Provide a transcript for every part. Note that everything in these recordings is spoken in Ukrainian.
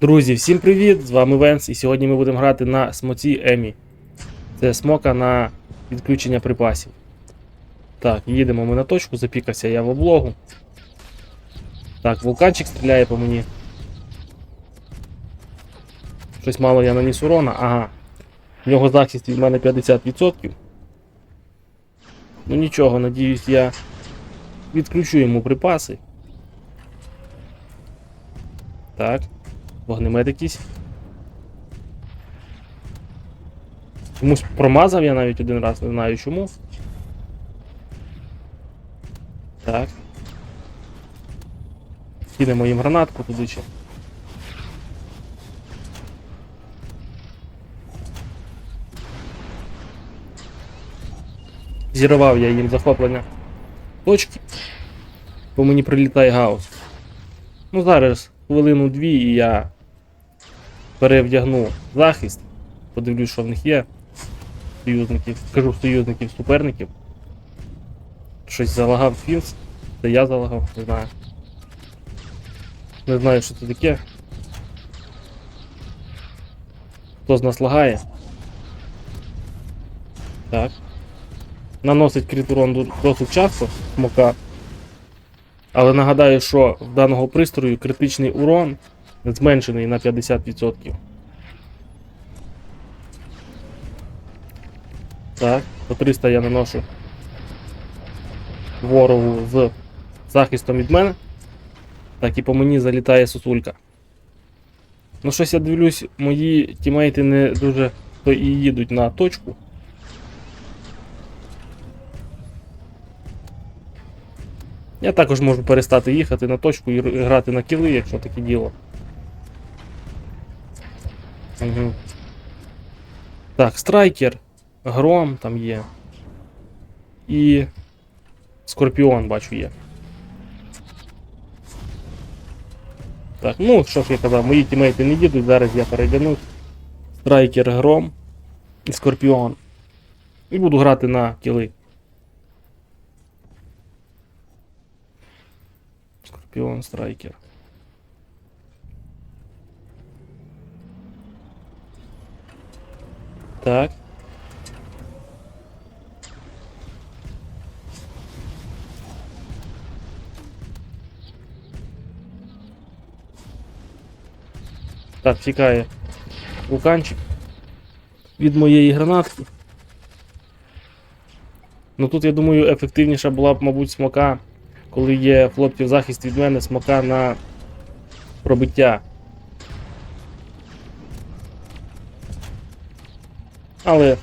Друзі, всім привіт! З вами Венс, і сьогодні ми будемо грати на смоці Емі. Це смока на відключення припасів. Так, їдемо ми на точку, запікався я в облогу. Так, вулканчик стріляє по мені. Щось мало я наніс урона, ага. В нього захист від мене 50%. Ну нічого, надіюсь, я відключу йому припаси. Так. Вогнемет якийсь. Чомусь промазав я навіть один раз, не знаю чому. Так. Кинемо їм гранатку туди ще. Зірвав я їм захоплення точки. По мені прилітає гаус. Ну зараз хвилину-дві і я перевдягну захист. Подивлюсь, що в них є. Союзників. Кажу союзників, суперників. Щось залагав фінс. Це я залагав, не знаю. Не знаю, що це таке. Хто з нас лагає? Так. Наносить крит урон досить часто смока. Але нагадаю, що в даного пристрою критичний урон зменшений на 50%. Так, по 300 я наношу ворогу з захистом від мене. Так, і по мені залітає сосулька. Ну, щось я дивлюсь, мої тімейти не дуже то і їдуть на точку. Я також можу перестати їхати на точку і грати на кіли, якщо таке діло. Угу. Так, страйкер, гром там є. І. Скорпіон, бачу, є. Так, ну що ж я казав, мої тімейти не їдуть, зараз я перейденусь. Страйкер, гром і скорпіон. І буду грати на кіли. Скорпіон страйкер. Так. Так, тікає вулканчик від моєї гранатки. Ну тут, я думаю, ефективніша була б, мабуть, смока коли є хлопців захист від мене, смока на пробиття. Але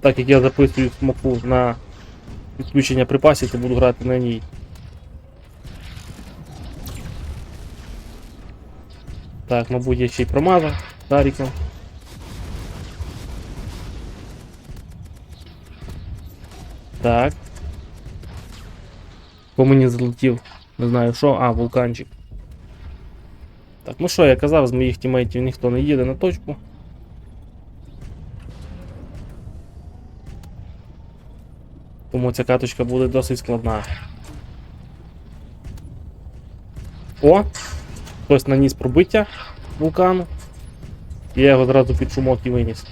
так як я записую смоку на відключення припасів, то буду грати на ній. Так, мабуть, я ще й промазав Даріком. Так. По мені залетів, не знаю що, а, вулканчик. Так, ну що, я казав, з моїх тімейтів ніхто не їде на точку. Тому ця каточка буде досить складна. О! Хтось наніс пробиття вулкану. Я його зразу під шумок і виніс.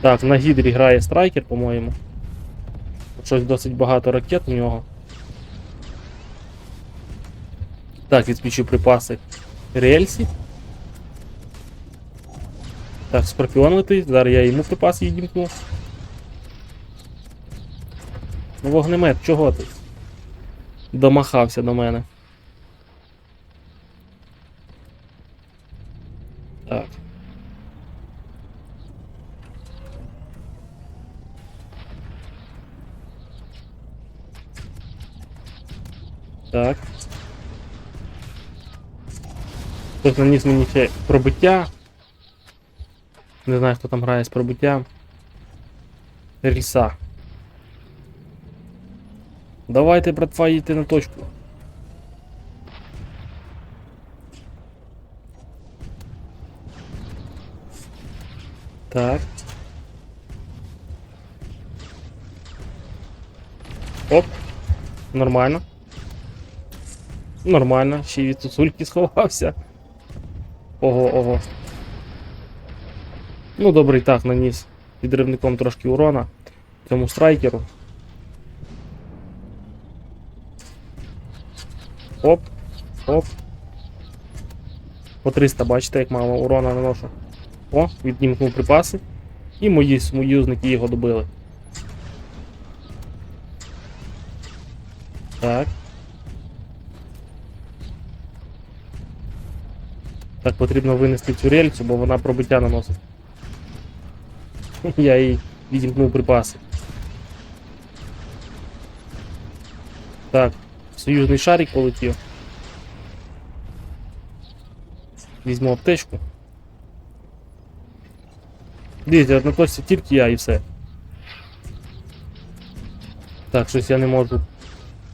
Так, на гідрі грає страйкер, по-моєму. Щось досить багато ракет у нього. Так, відключу припаси рельсі. Так, скорпіон летить, зараз я йому припаси відімкну. Ну, вогнемет, чого ти? Домахався до мене. Так. Так. Хтось наніс мені ще пробиття. Не знаю, хто там грає з пробиттям. Рельса. Давайте, братва, їдьте на точку. Так. Оп. Нормально. Нормально, ще й від сосульки сховався. Ого, ого. Ну, добре, і так, наніс підривником трошки урона цьому страйкеру. Оп, оп. По 300, бачите, як мало урона наношу. О, віднімкнув припаси. І мої союзники його добили. Так. Так, потрібно винести цю рельсу, бо вона пробиття наносить. Я їй відімкнув припаси. Так, союзний шарик полетів. Візьму аптечку. Дивіться, точці тільки я і все. Так, щось я не можу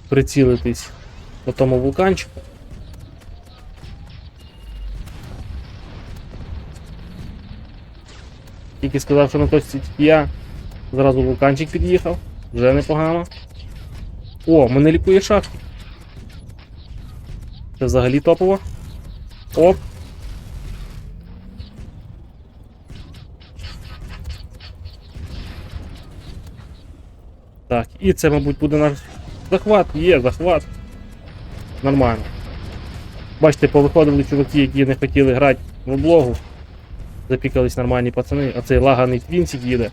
прицілитись по тому вулканчику. Тільки сказав, що на точці тільки я. Зразу вулканчик під'їхав. Вже непогано. О, мене лікує шахтик. Це взагалі топово. Оп. Так, і це, мабуть, буде наш захват. Є, захват. Нормально. Бачите, повиходили чуваки, які не хотіли грати в облогу. Запікались нормальні пацани, а цей лаганий твінсик їде.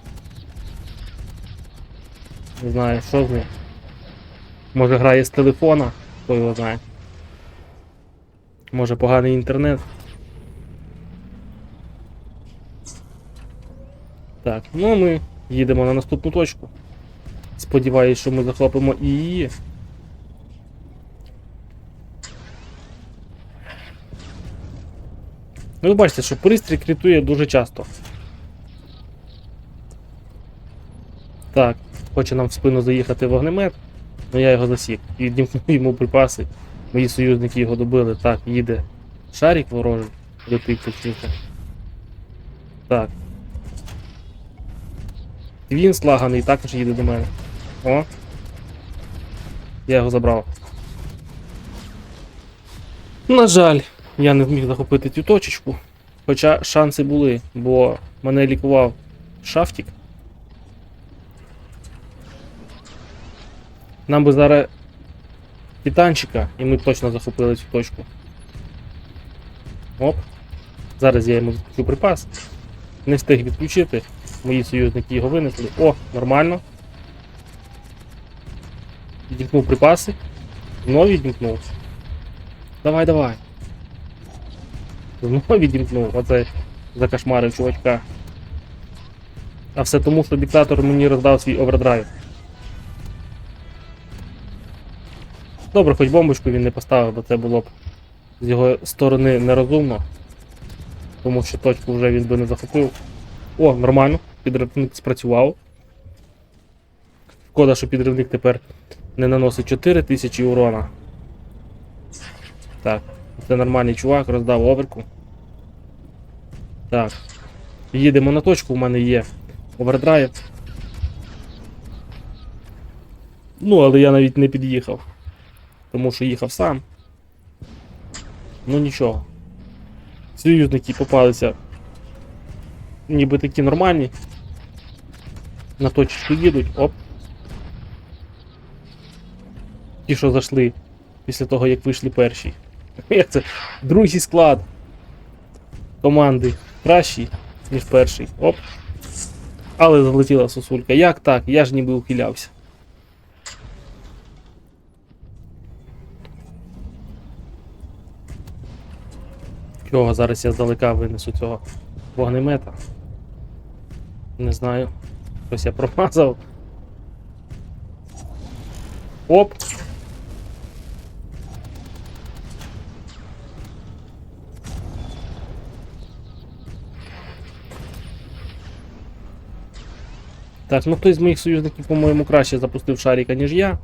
Не знаю, що з ним. Може грає з телефона, хто його знає. Може поганий інтернет. Так, ну ми їдемо на наступну точку. Сподіваюсь, що ми захопимо і її. Ну, ви бачите, що пристрій критує дуже часто. Так, хоче нам в спину заїхати вогнемет, але я його засік. І відімкнув йому припаси. Мої союзники його добили. Так, їде шарик ворожий, летить точніше. Так. Він слаганий також їде до мене. О. Я його забрав. На жаль, я не зміг захопити цю точечку. Хоча шанси були, бо мене лікував шафтик. Нам би зараз титанчика, і ми точно захопили цю точку. Оп. Зараз я йому відключу припас. Не встиг відключити. Мої союзники його винесли. О, нормально. Відімкнув припаси. Знову відімкнув. Давай, давай. Знову відімкнув. Оце закошмарив чувачка. А все тому, що диктатор мені роздав свій овердрайв. Добре, хоч бомбочку він не поставив, бо це було б з його сторони нерозумно. Тому що точку вже він би не захопив. О, нормально, підривник спрацював. Шкода, що підривник тепер не наносить 4000 урона. Так, це нормальний чувак, роздав оверку. Так. Їдемо на точку, у мене є овердрайв. Ну, але я навіть не під'їхав. Тому що їхав сам. Ну нічого. Союзники попалися. Ніби такі нормальні. На точечку їдуть, оп. Ті, що зайшли після того, як вийшли перші. Як це? Другий склад команди кращий, ніж перший. Оп. Але залетіла сосулька. Як так? Я ж ніби ухилявся. Чого зараз я здалека винесу цього вогнемета? Не знаю. Щось я промазав. Оп! Так, ну хтось з моїх союзників, по-моєму, краще запустив шарика, ніж я.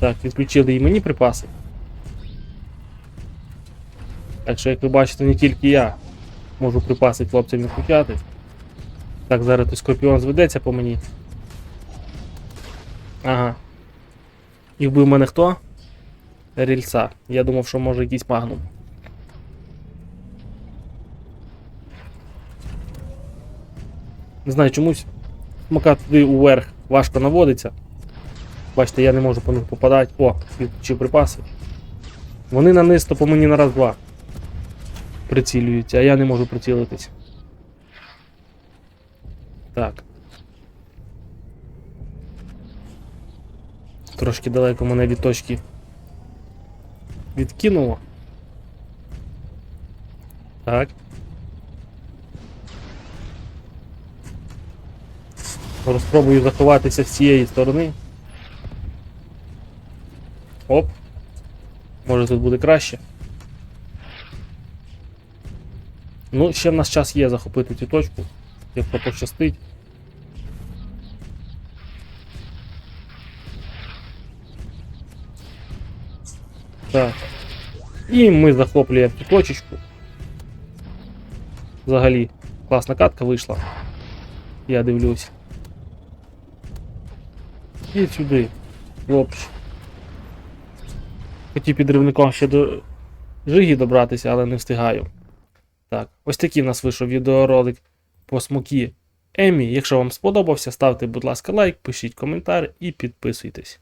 Так, відключили і мені припаси. Так що, як ви бачите, не тільки я можу припаси хлопцям відключати. Так, зараз той скорпіон зведеться по мені. Ага. І вбив мене хто? рельса. Я думав, що може якийсь магнум. Не знаю, чомусь смока туди уверх важко наводиться. Бачите, я не можу по них попадати. О, відключив припаси. Вони на низ, то по мені на раз-два прицілюються, а я не можу прицілитись. Так. Трошки далеко мене від точки відкинуло. Так. Розпробую заховатися з цієї сторони. Оп. Може тут буде краще. Ну, ще в нас час є захопити цю точку, якщо пощастить. Так. І ми захоплюємо цю точечку. Взагалі, класна катка вийшла. Я дивлюсь. І сюди. Хлопче. Хотів підривником ще до Жигі добратися, але не встигаю. Так, ось такий в нас вийшов відеоролик по смокі Емі. Якщо вам сподобався, ставте, будь ласка, лайк, пишіть коментар і підписуйтесь.